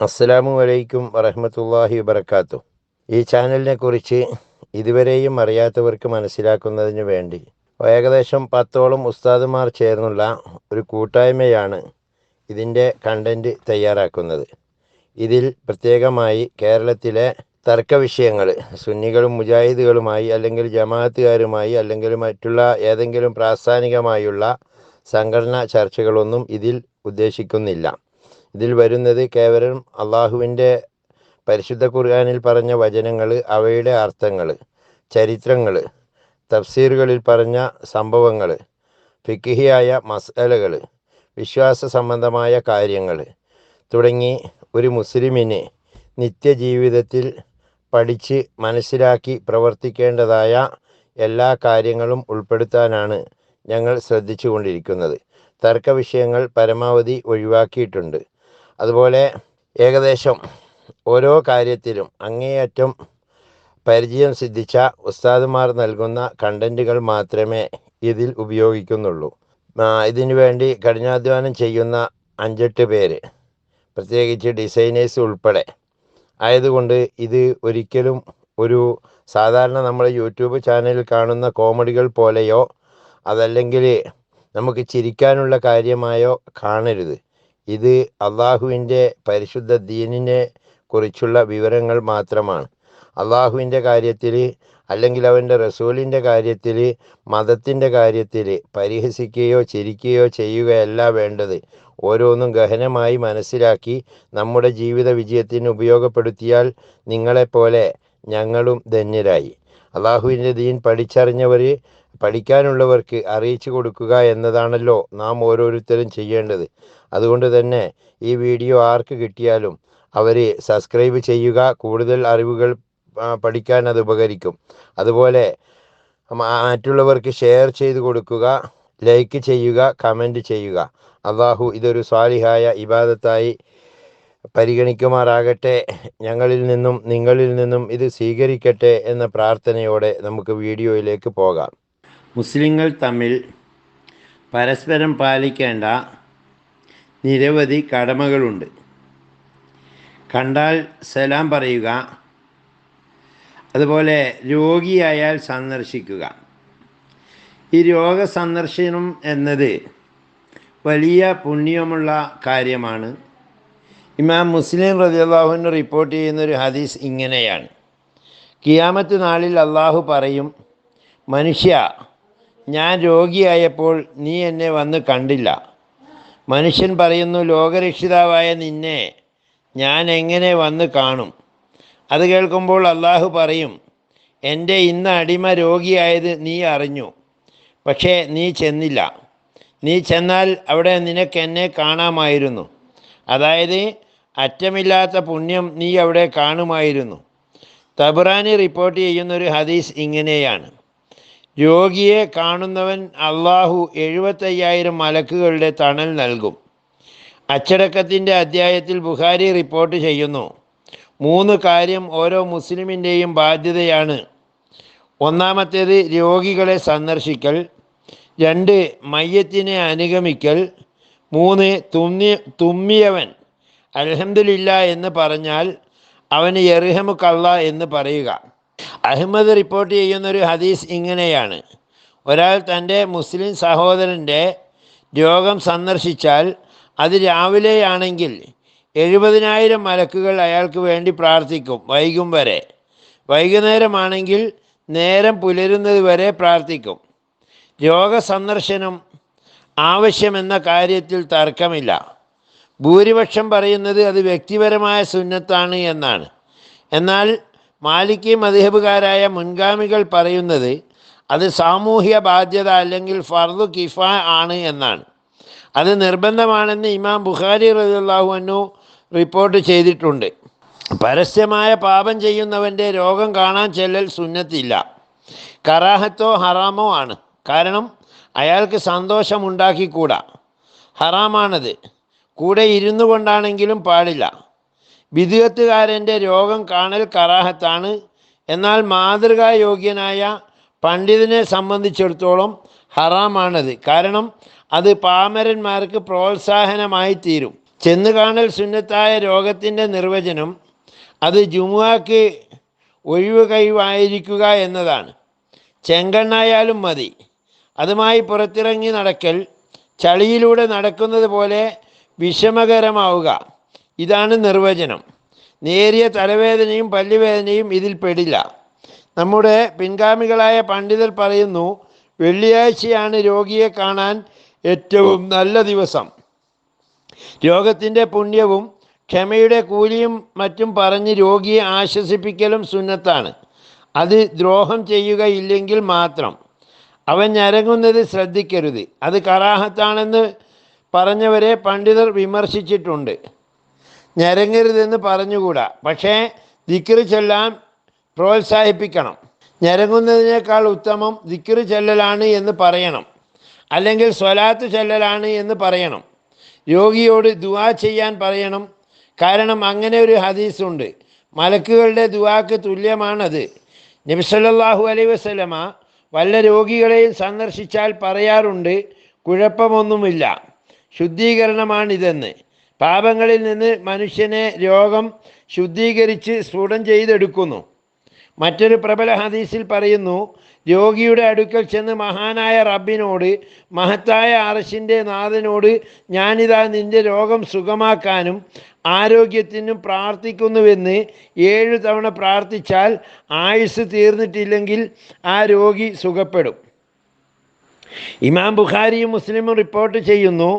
അസ്സലാമു അലൈക്കും വറഹമത്തല്ലാഹി വബർക്കാത്തു ഈ ചാനലിനെ കുറിച്ച് ഇതുവരെയും അറിയാത്തവർക്ക് മനസ്സിലാക്കുന്നതിന് വേണ്ടി. ഏകദേശം പത്തോളം ഉസ്താദുമാർ ചേർന്നുള്ള ഒരു കൂട്ടായ്മയാണ് ഇതിന്റെ കണ്ടന്റ് തയ്യാറാക്കുന്നത്. ഇതിൽ പ്രത്യേകമായി കേരളത്തിലെ തർക്ക വിഷയങ്ങൾ സുന്നികളും മുജാഹിദുകളുമായി അല്ലെങ്കിൽ ജമാഅത്തുകാരുമായി അല്ലെങ്കിൽ മറ്റുള്ള ഏതെങ്കിലും പ്രാസ്ഥാനികമായുള്ള സംഘടനാ ചർച്ചകളൊന്നും ഇതിൽ ഉദ്ദേശിക്കുന്നില്ല. ഇതിൽ വരുന്നത് കേവലം അള്ളാഹുവിന്റെ പരിശുദ്ധ ഖുർആാനിൽ പറഞ്ഞ വചനങ്ങൾ അവയുടെ അർത്ഥങ്ങൾ ചരിത്രങ്ങൾ തഫ്സീറുകളിൽ പറഞ്ഞ സംഭവങ്ങൾ ഫിക്കിഹിയായ മസലകൾ വിശ്വാസ സംബന്ധമായ കാര്യങ്ങൾ തുടങ്ങി ഒരു മുസ്ലിമിന് നിത്യജീവിതത്തിൽ പഠിച്ച് മനസ്സിലാക്കി പ്രവർത്തിക്കേണ്ടതായ എല്ലാ കാര്യങ്ങളും ഉൾപ്പെടുത്താനാണ് ഞങ്ങൾ ശ്രദ്ധിച്ചു കൊണ്ടിരിക്കുന്നത് തർക്ക വിഷയങ്ങൾ പരമാവധി ഒഴിവാക്കിയിട്ടുണ്ട്. അതുപോലെ ഏകദേശം ഓരോ കാര്യത്തിലും അങ്ങേയറ്റം പരിചയം സിദ്ധിച്ച ഉസ്താദുമാർ നൽകുന്ന കണ്ടന്റുകൾ മാത്രമേ ഇതിൽ ഉപയോഗിക്കുന്നുള്ളൂ. ഇതിനു വേണ്ടി കഠിനാധ്വാനം ചെയ്യുന്ന അഞ്ചെട്ട് പേര് പ്രത്യേകിച്ച് ഡിസൈനേഴ്സ് ഉൾപ്പെടെ. ആയതുകൊണ്ട് ഇത് ഒരിക്കലും ഒരു സാധാരണ നമ്മൾ യൂട്യൂബ് ചാനലിൽ കാണുന്ന കോമഡികൾ പോലെയോ അതല്ലെങ്കിൽ നമുക്ക് ചിരിക്കാനുള്ള കാര്യമായോ കാണരുത്. ഇത് അള്ളാഹുവിന്റെ പരിശുദ്ധ ദീനിനെ കുറിച്ചുള്ള വിവരങ്ങൾ മാത്രമാണ്. അള്ളാഹുവിന്റെ കാര്യത്തിൽ അല്ലെങ്കിൽ അവന്റെ റസൂലിന്റെ കാര്യത്തിൽ മതത്തിന്റെ കാര്യത്തിൽ പരിഹസിക്കുകയോ ചിരിക്കുകയോ ചെയ്യുകയല്ല വേണ്ടത്. ഓരോന്നും ഗഹനമായി മനസ്സിലാക്കി നമ്മുടെ ജീവിത വിജയത്തിന് ഉപയോഗപ്പെടുത്തിയാൽ നിങ്ങളെപ്പോലെ ഞങ്ങളും ധന്യരായി. അള്ളാഹുവിന്റെ ദീൻ പഠിച്ചറിഞ്ഞവർ പഠിക്കാനുള്ളവർക്ക് അറിയിച്ചു കൊടുക്കുക എന്നതാണല്ലോ നാം ഓരോരുത്തരും ചെയ്യേണ്ടത്. അതുകൊണ്ട് തന്നെ ഈ വീഡിയോ ആർക്ക് കിട്ടിയാലും അവർ സബ്സ്ക്രൈബ് ചെയ്യുക കൂടുതൽ അറിവുകൾ പഠിക്കാൻ അത് ഉപകരിക്കും. അതുപോലെ മറ്റുള്ളവർക്ക് ഷെയർ ചെയ്ത് കൊടുക്കുക ലൈക്ക് ചെയ്യുക കമന്റ് ചെയ്യുക. അള്ളാഹു ഇതൊരു സ്വാലിഹായ ഇബാദത്തായി പരിഗണിക്കുമാറാകട്ടെ. ഞങ്ങളിൽ നിന്നും നിങ്ങളിൽ നിന്നും ഇത് സ്വീകരിക്കട്ടെ എന്ന പ്രാർത്ഥനയോടെ നമുക്ക് വീഡിയോയിലേക്ക് പോകാം. മുസ്ലിങ്ങൾ തമ്മിൽ പരസ്പരം പാലിക്കേണ്ട നിരവധി കടമകളുണ്ട്. കണ്ടാൽ സലാം പറയുക അതുപോലെ രോഗിയായാൽ സന്ദർശിക്കുക. ഈ രോഗ സന്ദർശനം എന്നത് വലിയ പുണ്യമുള്ള കാര്യമാണ്. ഇമാം മുസ്ലിം റതിയാഹുവിന് റിപ്പോർട്ട് ചെയ്യുന്ന ഒരു ഹദീസ് ഇങ്ങനെയാണ്. കിയാമത്ത് നാളിൽ അള്ളാഹു പറയും മനുഷ്യ ഞാൻ രോഗിയായപ്പോൾ നീ എന്നെ വന്ന് കണ്ടില്ല. മനുഷ്യൻ പറയുന്നു ലോകരക്ഷിതാവായ നിന്നെ ഞാൻ എങ്ങനെ വന്ന് കാണും? അത് കേൾക്കുമ്പോൾ അള്ളാഹു പറയും എന്റെ ഇന്ന് അടിമ രോഗിയായത് നീ അറിഞ്ഞു പക്ഷേ നീ ചെന്നില്ല. നീ ചെന്നാൽ അവിടെ നിനക്ക് എന്നെ കാണാമായിരുന്നു. അതായത് അറ്റമില്ലാത്ത പുണ്യം നീ അവിടെ കാണുമായിരുന്നു. തബുറാനി റിപ്പോർട്ട് ചെയ്യുന്നൊരു ഹദീസ് ഇങ്ങനെയാണ്. രോഗിയെ കാണുന്നവൻ അള്ളാഹു എഴുപത്തയ്യായിരം മലക്കുകളുടെ തണൽ നൽകും. അച്ചടക്കത്തിന്റെ അധ്യായത്തിൽ ബുഖാരി റിപ്പോർട്ട് ചെയ്യുന്നു. മൂന്ന് കാര്യം ഓരോ മുസ്ലിമിന്റെയും ബാധ്യതയാണ്. ഒന്നാമത്തേത് രോഗികളെ സന്ദർശിക്കൽ. രണ്ട് മയ്യത്തിനെ അനുഗമിക്കൽ. മൂന്ന് തുമ്മി തുമ്മിയവൻ. അലഹമില്ല എന്ന് പറഞ്ഞാൽ അവന് എറിഹമു എന്ന് പറയുക. അഹമ്മദ് റിപ്പോർട്ട് ചെയ്യുന്നൊരു ഹദീസ് ഇങ്ങനെയാണ്. ഒരാൾ തന്റെ മുസ്ലിം സഹോദരന്റെ രോഗം സന്ദർശിച്ചാൽ അത് രാവിലെയാണെങ്കിൽ എഴുപതിനായിരം മലക്കുകൾ അയാൾക്ക് വേണ്ടി പ്രാർത്ഥിക്കും വൈകും വരെ. വൈകുന്നേരമാണെങ്കിൽ നേരം പുലരുന്നത് വരെ പ്രാർത്ഥിക്കും. രോഗസന്ദർശനം ആവശ്യമെന്ന കാര്യത്തിൽ തർക്കമില്ല. ഭൂരിപക്ഷം പറയുന്നത് അത് വ്യക്തിപരമായ സുന്നത്താണ് എന്നാണ്. എന്നാൽ മാലിക്കി മധുഹബുകാരായ മുൻഗാമികൾ പറയുന്നത് അത് സാമൂഹ്യ ബാധ്യത അല്ലെങ്കിൽ ഫർദു കിഫ ആണ് എന്നാണ്. അത് നിർബന്ധമാണെന്ന് ഇമാം ബുഖാരി റളിയല്ലാഹു അൻഹു റിപ്പോർട്ട് ചെയ്തിട്ടുണ്ട്. പരസ്യമായ പാപം ചെയ്യുന്നവന്റെ രോഗം കാണാൻ ചെല്ലൽ സുന്നത്തില്ല. കറാഹത്തോ ഹറാമോ ആണ്. കാരണം അയാൾക്ക് സന്തോഷമുണ്ടാക്കിക്കൂടാ. ഹറാമാണത്. കൂടെ ഇരുന്നു കൊണ്ടാണെങ്കിലും പാടില്ല. വിദുഗത്തുകാരന്റെ രോഗം കാണൽ കറാഹത്താണ്. എന്നാൽ മാതൃകായോഗ്യനായ പണ്ഡിതനെ സംബന്ധിച്ചിടത്തോളം ഹറാമാണത്. കാരണം അത് പാമരന്മാർക്ക് പ്രോത്സാഹനമായി തീരും ചെന്ന് കാണൽ സുന്നത്തായ രോഗത്തിന്റെ നിർവചനം അത് ജുമുവാക്ക് ഒഴിവ് കഴിവായിരിക്കുക എന്നതാണ്. ചെങ്കണ്ണായാലും മതി. അതുമായി പുറത്തിറങ്ങി നടക്കൽ ചളിയിലൂടെ നടക്കുന്നത് പോലെ വിഷമകരമാവുക. ഇതാണ് നിർവചനം. നേരിയ തലവേദനയും പല്ലുവേദനയും ഇതിൽ പെടില്ല. നമ്മുടെ പിൻഗാമികളായ പണ്ഡിതർ പറയുന്നു വെള്ളിയാഴ്ചയാണ് രോഗിയെ കാണാൻ ഏറ്റവും നല്ല ദിവസം. രോഗത്തിന്റെ പുണ്യവും ക്ഷമയുടെ കൂലിയും മറ്റും പറഞ്ഞ് രോഗിയെ ആശ്വസിപ്പിക്കലും സുന്നത്താണ്. അത് ദ്രോഹം ചെയ്യുകയില്ലെങ്കിൽ മാത്രം. അവൻ ഞരങ്ങുന്നത് ശ്രദ്ധിക്കരുത്. അത് കറാഹത്താണെന്ന് പറഞ്ഞവരെ പണ്ഡിതർ വിമർശിച്ചിട്ടുണ്ട്. ഞരങ്ങരുതെന്ന് പറഞ്ഞുകൂടാ. പക്ഷേ ദിക്റ് ചൊല്ലാൻ പ്രോത്സാഹിപ്പിക്കണം. ഞരങ്ങുന്നതിനേക്കാൾ ഉത്തമം ദിക്റ് ചൊല്ലലാണ് എന്ന് പറയണം. അല്ലെങ്കിൽ സ്വലാത്ത് ചൊല്ലലാണ് എന്ന് പറയണം. യോഗിയോട് ദുവാ ചെയ്യാൻ പറയണം. കാരണം അങ്ങനെ ഒരു ഹദീസുണ്ട്. മലക്കുകളുടെ ദുവാക്ക് തുല്യമാണത്. നബിസല്ലാഹു അലൈ വസ്ലമ വല്ല രോഗികളെയും സന്ദർശിച്ചാൽ പറയാറുണ്ട് കുഴപ്പമൊന്നുമില്ല. ശുദ്ധീകരണമാണിതെന്ന്. പാപങ്ങളിൽ നിന്ന് മനുഷ്യനെ രോഗം ശുദ്ധീകരിച്ച് സ്ഫുടം ചെയ്തെടുക്കുന്നു. മറ്റൊരു പ്രബല ഹദീസിൽ പറയുന്നു രോഗിയുടെ അടുക്കൽ ചെന്ന് മഹാനായ റബ്ബിനോട് മഹത്തായ അറശിന്റെ നാഥനോട് ഞാനിതാ നിന്റെ രോഗം സുഖമാക്കാനും ആരോഗ്യത്തിനും പ്രാർത്ഥിക്കുന്നുവെന്ന് ഏഴ് തവണ പ്രാർത്ഥിച്ചാൽ ആയുസ് തീർന്നിട്ടില്ലെങ്കിൽ ആ രോഗി സുഖപ്പെടും. ഇമാം ബുഖാരിയും മുസ്ലിമും റിപ്പോർട്ട് ചെയ്യുന്നു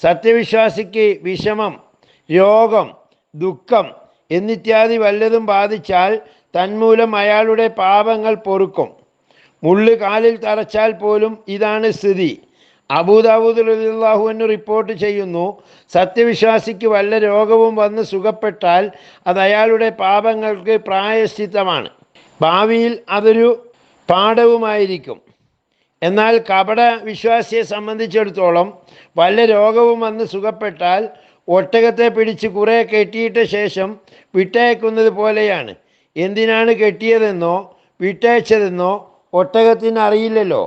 സത്യവിശ്വാസിക്ക് വിഷമം രോഗം ദുഃഖം എന്നിത്യാദി വല്ലതും ബാധിച്ചാൽ തന്മൂലം അയാളുടെ പാപങ്ങൾ പൊറുക്കും. മുള്ളു കാലിൽ തറച്ചാൽ പോലും ഇതാണ് സ്ഥിതി. അബൂദാബൂദ് റലിള്ളാഹുവിന് റിപ്പോർട്ട് ചെയ്യുന്നു സത്യവിശ്വാസിക്ക് വല്ല രോഗവും വന്ന് സുഖപ്പെട്ടാൽ അത് അയാളുടെ പാപങ്ങൾക്ക് പ്രായശ്ചിത്തമാണ്. ഭാവിയിൽ അതൊരു പാഠവുമായിരിക്കും. എന്നാൽ കപട വിശ്വാസിയെ സംബന്ധിച്ചിടത്തോളം വല്ല രോഗവും വന്ന് സുഖപ്പെട്ടാൽ ഒട്ടകത്തെ പിടിച്ച് കുറേ കെട്ടിയിട്ട ശേഷം വിട്ടയക്കുന്നത് പോലെയാണ്. എന്തിനാണ് കെട്ടിയതെന്നോ വിട്ടയച്ചതെന്നോ ഒട്ടകത്തിന് അറിയില്ലല്ലോ.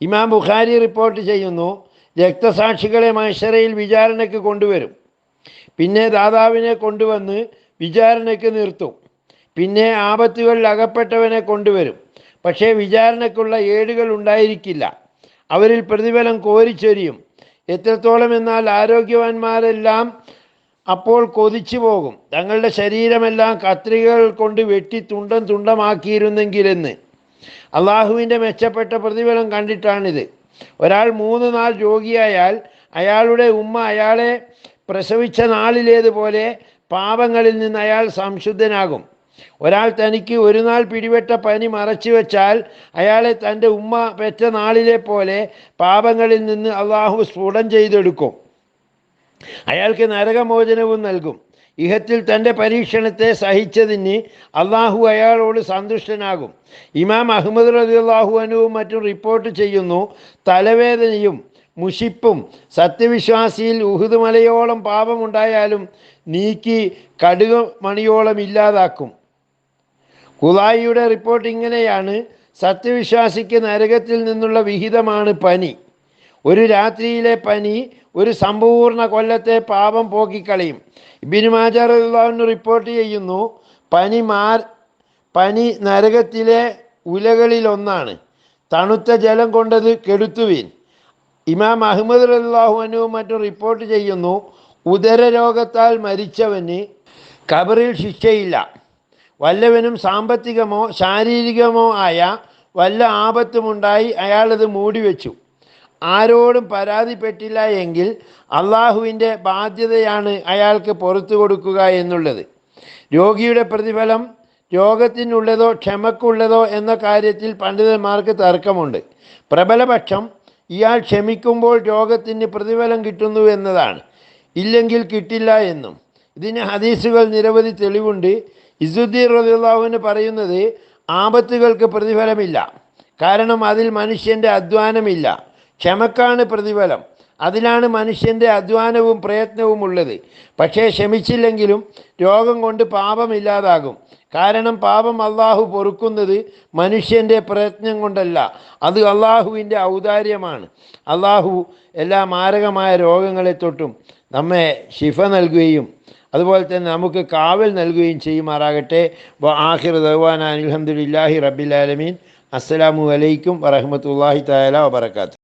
ഇമാം ബുഖാരി റിപ്പോർട്ട് ചെയ്യുന്നു രക്തസാക്ഷികളെ മനുഷ്യരയിൽ വിചാരണയ്ക്ക് കൊണ്ടുവരും. പിന്നെ ദാതാവിനെ കൊണ്ടുവന്ന് വിചാരണയ്ക്ക് നിർത്തും. പിന്നെ ആപത്തുകളിൽ അകപ്പെട്ടവനെ കൊണ്ടുവരും. പക്ഷേ വിചാരണയ്ക്കുള്ള ഏടുകൾ ഉണ്ടായിരിക്കില്ല. അവരിൽ പ്രതിഫലം കോരിച്ചൊരിയും. എത്രത്തോളം എന്നാൽ ആരോഗ്യവാന്മാരെല്ലാം അപ്പോൾ കൊതിച്ചു പോകും. തങ്ങളുടെ ശരീരമെല്ലാം കത്രികകൾ കൊണ്ട് വെട്ടി തുണ്ടം തുണ്ടമാക്കിയിരുന്നെങ്കിലെന്ന്. അള്ളാഹുവിന്റെ മെച്ചപ്പെട്ട പ്രതിഫലം കണ്ടിട്ടാണിത്. ഒരാൾ മൂന്ന് നാൾ രോഗിയായാൽ അയാളുടെ ഉമ്മ അയാളെ പ്രസവിച്ച നാളിലേതുപോലെ പാപങ്ങളിൽ നിന്ന് അയാൾ സംശുദ്ധനാകും. ഒരാൾ തനിക്ക് ഒരു നാൾ പിടിപെട്ട പനി മറച്ചു വെച്ചാൽ അയാളെ തന്റെ ഉമ്മ പെറ്റ നാളിലെ പോലെ പാപങ്ങളിൽ നിന്ന് അള്ളാഹു സ്ഫുടം ചെയ്തെടുക്കും. അയാൾക്ക് നരകമോചനവും നൽകും. ഇഹത്തിൽ തന്റെ പരീക്ഷണത്തെ സഹിച്ചതിന് അള്ളാഹു അയാളോട് സന്തുഷ്ടനാകും. ഇമാം അഹമ്മദ് റതി അള്ളാഹു അനുവും മറ്റും റിപ്പോർട്ട് ചെയ്യുന്നു തലവേദനയും മുഷിപ്പും സത്യവിശ്വാസിയിൽ ഉഹുദ് മലയോളം പാപമുണ്ടായാലും നീക്കി കടുക മണിയോളം ഇല്ലാതാക്കും. കുലായിയുടെ റിപ്പോർട്ട് ഇങ്ങനെയാണ്. സത്യവിശ്വാസിക്ക് നരകത്തിൽ നിന്നുള്ള വിഹിതമാണ് പനി. ഒരു രാത്രിയിലെ പനി ഒരു സമ്പൂർണ കൊല്ലത്തെ പാപം പോക്കിക്കളയും. മാജാറിന് റിപ്പോർട്ട് ചെയ്യുന്നു പനി മാർ പനി നരകത്തിലെ ഉലകളിലൊന്നാണ്. തണുത്ത ജലം കൊണ്ടത് കെടുത്തുവീൻ. ഇമാം അഹമ്മദ് അള്ളാഹു അനുവും മറ്റും റിപ്പോർട്ട് ചെയ്യുന്നു ഉദരരോഗത്താൽ മരിച്ചവന് കബറിൽ ശിക്ഷയില്ല. വല്ലവനും സാമ്പത്തികമോ ശാരീരികമോ ആയ വല്ല ആപത്തുമുണ്ടായി അയാളത് മൂടിവെച്ചു. ആരോടും പരാതിപ്പെട്ടില്ല എങ്കിൽ അള്ളാഹുവിന്റെ ബാധ്യതയാണ് അയാൾക്ക് പുറത്തു കൊടുക്കുക എന്നുള്ളത്. രോഗിയുടെ പ്രതിഫലം രോഗത്തിനുള്ളതോ ക്ഷമക്കുള്ളതോ എന്ന കാര്യത്തിൽ പണ്ഡിതന്മാർക്ക് തർക്കമുണ്ട്. പ്രബലപക്ഷം ഇയാൾ ക്ഷമിക്കുമ്പോൾ രോഗത്തിന് പ്രതിഫലം കിട്ടുന്നു എന്നതാണ്. ഇല്ലെങ്കിൽ കിട്ടില്ല എന്നും. ഇതിന് ഹദീസുകൾ നിരവധി തെളിവുണ്ട്. ഇസുദ്ദീൻ റബിള്ളാഹുവിന് പറയുന്നത് ആപത്തുകൾക്ക് പ്രതിഫലമില്ല. കാരണം അതിൽ മനുഷ്യന്റെ അധ്വാനമില്ല. ക്ഷമക്കാണ് പ്രതിഫലം. അതിലാണ് മനുഷ്യന്റെ അധ്വാനവും പ്രയത്നവും ഉള്ളത്. പക്ഷേ ക്ഷമിച്ചില്ലെങ്കിലും രോഗം കൊണ്ട് പാപമില്ലാതാകും കാരണം പാപം അള്ളാഹു പൊറുക്കുന്നത് മനുഷ്യന്റെ പ്രയത്നം കൊണ്ടല്ല. അത് അള്ളാഹുവിന്റെ ഔദാര്യമാണ്. അള്ളാഹു എല്ലാ മാരകമായ രോഗങ്ങളെ തൊട്ടും നമ്മെ ശിഫ നൽകുകയും അതുപോലെ തന്നെ നമുക്ക് കാവൽ നൽകുകയും ചെയ്യുമാറാകട്ടെ. ആഹിർ ദവാന അലഹമുല്ലാഹി റബ്ബിലാലമീൻ അസ്സലാമു അലൈക്കും വറഹമത്തല്ലാഹി താല വബർക്കാത്തു